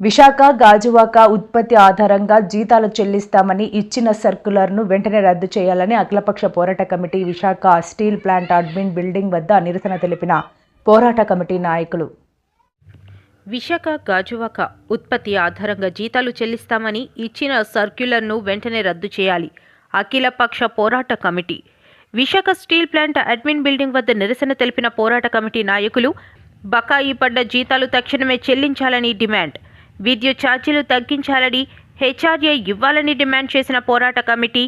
విశాఖ గాజువాక ఉత్పత్తి ఆధారంగా జీతాలు చెల్లిస్తామని ఇచ్చిన సర్కులర్ను వెంటనే రద్దు చేయాలని అఖిలపక్ష పోరాట committee Visakha steel plant admin building వద్ద నిరసన తెలిపిన పోరాట కమిటీ నాయకులు. విశాఖ గాజువాక ఉత్పత్తి ఆధారంగా జీతాలు చెల్లిస్తామని ఇచ్చిన సర్క్యులర్ను వెంటనే రద్దు చేయాలి. అఖిలపక్ష పోరాట committee. Visakha steel plant admin building వద్ద నిరసన తెలిపిన పోరాట కమిటీ నాయకులు బకాయి పడ్డ జీతాలు తక్షణమే చెల్లించాలని డిమాండ్. విద్యుత్ ఛార్జీలు తగ్గించాలని హెచ్ఆర్ఏ ఇవ్వాలని డిమాండ్ చేసిన పోరాట కమిటీ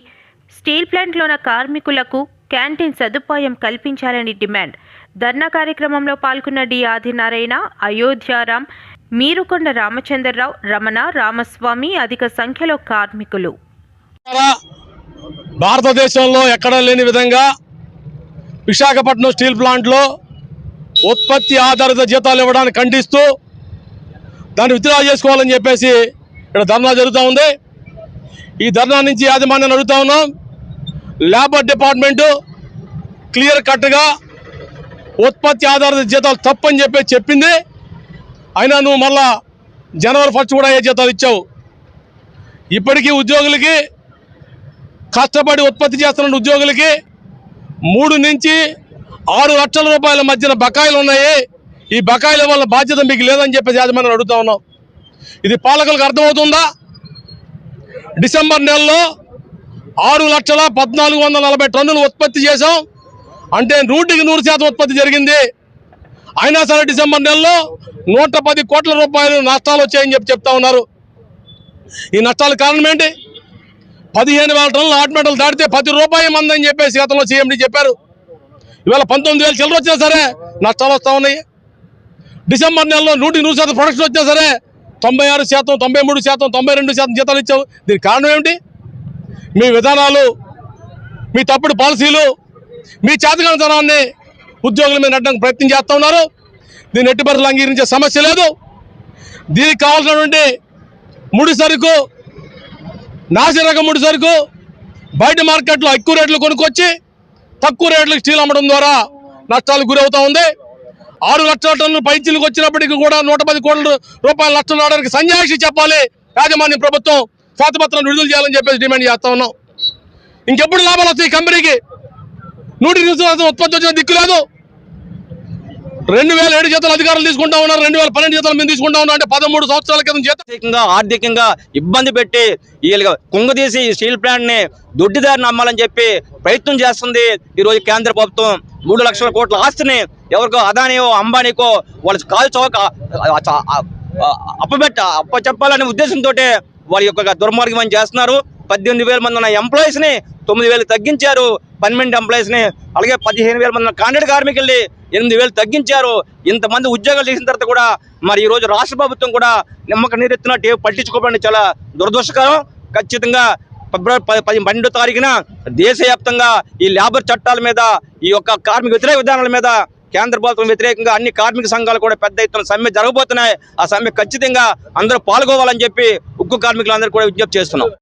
స్టీల్ ప్లాంట్లోన కార్మికులకు క్యాంటీన్ సదుపాయం కల్పించాలని డిమాండ్. ధర్నా కార్యక్రమంలో పాల్గొన్న డి ఆదినారాయణ అయోధ్యారాం మీరుకొండ రామచంద్రరావు రమణ రామస్వామి అధిక సంఖ్యలో కార్మికులు. భారతదేశంలో ఎక్కడా లేని విధంగా విశాఖపట్నం స్టీల్ ప్లాంట్లో ఉత్పత్తి ఆధారిత జీతాలు ఇవ్వడానికి ఖండిస్తూ దాన్ని విత్డ్రా చేసుకోవాలని చెప్పేసి ఇక్కడ ధర్నా జరుగుతూ ఉంది. ఈ ధర్నా నుంచి యాజమాన్యాన్ని అడుగుతా ఉన్నాం. లేబర్ డిపార్ట్మెంటు క్లియర్ కట్గా ఉత్పత్తి ఆధారిత జీతాలు తప్పని చెప్పి చెప్పింది. అయినా నువ్వు మళ్ళా జనవరి ఫస్ట్ కూడా ఏ జీతాలు ఇచ్చావు? ఇప్పటికీ ఉద్యోగులకి కష్టపడి ఉత్పత్తి చేస్తున్న ఉద్యోగులకి మూడు నుంచి ఆరు లక్షల రూపాయల మధ్యన బకాయిలు ఉన్నాయి. ఈ బకాయిల వల్ల బాధ్యత మీకు లేదని చెప్పేసి యాజమాన్యం అడుగుతా ఉన్నాం. ఇది పాలకులకు అర్థమవుతుందా? డిసెంబర్ నెలలో ఆరు లక్షల పద్నాలుగు వందల నలభై టన్నులు ఉత్పత్తి చేశాం. అంటే నూటికి నూరు శాతం ఉత్పత్తి జరిగింది. అయినా సరే డిసెంబర్ నెలలో నూట పది కోట్ల రూపాయలు నష్టాలు వచ్చాయని చెప్పి చెప్తా ఉన్నారు. ఈ నష్టాల కారణం ఏంటి? పదిహేను వేల టన్నులు హాట్ దాటితే పది రూపాయలు మందని చెప్పేసి గతంలో సీఎండీ చెప్పారు. ఇవాళ పంతొమ్మిది వేలు చిల్లర వచ్చినా సరే నష్టాలు వస్తూ ఉన్నాయి. డిసెంబర్ నెలలో నూటికి నూరు శాతం ప్రొడక్షన్ వచ్చినా సరే తొంభై ఆరు శాతం తొంభై మూడు శాతం తొంభై రెండు శాతం జీతాలు ఇచ్చావు. దీనికి కారణం ఏమిటి? మీ విధానాలు మీ తప్పుడు పాలసీలు మీ చేతకానితనాన్ని ఉద్యోగుల మీద నడడానికి ప్రయత్నం చేస్తూ ఉన్నారు. దీన్ని ఎట్టుబడులు అంగీకరించే సమస్య లేదు. దీనికి కావాల్సినటువంటి ముడి సరుకు నాసిరకం ముడి సరుకు బయట మార్కెట్లో ఎక్కువ రేట్లు కొనుక్కొచ్చి తక్కువ రేట్లకు స్టీల్ అమ్మడం ద్వారా నష్టాలకు గురవుతూ ఉంది. ఆరు లక్షల టన్నులు పైచీలకు వచ్చినప్పటికీ కూడా నూట పది కోట్ల రూపాయల నష్టం రావడానికి సంజాయిషి చెప్పాలి. యాజమాన్య ప్రభుత్వం శ్వేతపత్రం విడుదల చేయాలని చెప్పేసి డిమాండ్ చేస్తా ఉన్నాం. ఇంకెప్పుడు లాభాలు వస్తాయి ఈ కంపెనీకి? నూటి ఉత్పత్తి వచ్చిన దిక్కు లేదు. రెండు వేల ఏడు జీతాలు అధికారులు తీసుకుంటా ఉన్నారు రెండు వేల పన్నెండు జీతాలు మేము తీసుకుంటా ఉన్నాం అంటే పదమూడు సంవత్సరాల క్రితం జీతంగా ఆర్థికంగా ఇబ్బంది పెట్టి వీళ్ళకి కుంగదీసి ఈ స్టీల్ ప్లాంట్ని దొడ్డిదారిని అమ్మాలని చెప్పి ప్రయత్నం చేస్తుంది ఈరోజు కేంద్ర ప్రభుత్వం. మూడు లక్షల కోట్ల ఆస్తిని ఎవరికో అదానియో అంబానీకో వాళ్ళ కాలు చౌక అప్పబెట్ట అప్ప చెప్పాలనే ఉద్దేశంతో వాళ్ళ యొక్క దుర్మార్గం చేస్తున్నారు. పద్దెనిమిది వేల మంది ఉన్న ఎంప్లాయీస్ని తొమ్మిది వేలు తగ్గించారు. పర్మనెంట్ ఎంప్లాయీస్ని అలాగే పదిహేను వేల మంది ఉన్న కాంట్రాక్ట్ కార్మికుల్ని ఎనిమిది వేలు తగ్గించారు. ఇంతమంది ఉద్యోగాలు చేసిన తర్వాత కూడా మరి ఈ రోజు రాష్ట్ర ప్రభుత్వం కూడా నిమ్మక నీరెత్తినట్టు ఏం పట్టించుకోవడం చాలా దురదృష్టకరం. ఖచ్చితంగా ఫిబ్రవరి పది పది పన్నెండో తారీఖున దేశవ్యాప్తంగా ఈ లేబర్ చట్టాల మీద ఈ యొక్క కార్మిక వ్యతిరేక విధానాల మీద కేంద్ర ప్రభుత్వం వ్యతిరేకంగా అన్ని కార్మిక సంఘాలు కూడా పెద్ద ఎత్తున సమ్మె జరగబోతున్నాయి. ఆ సమ్మె ఖచ్చితంగా అందరూ పాల్గొవాలని చెప్పి ఉక్కు కార్మికులందరూ కూడా విజ్ఞప్తి చేస్తున్నాం.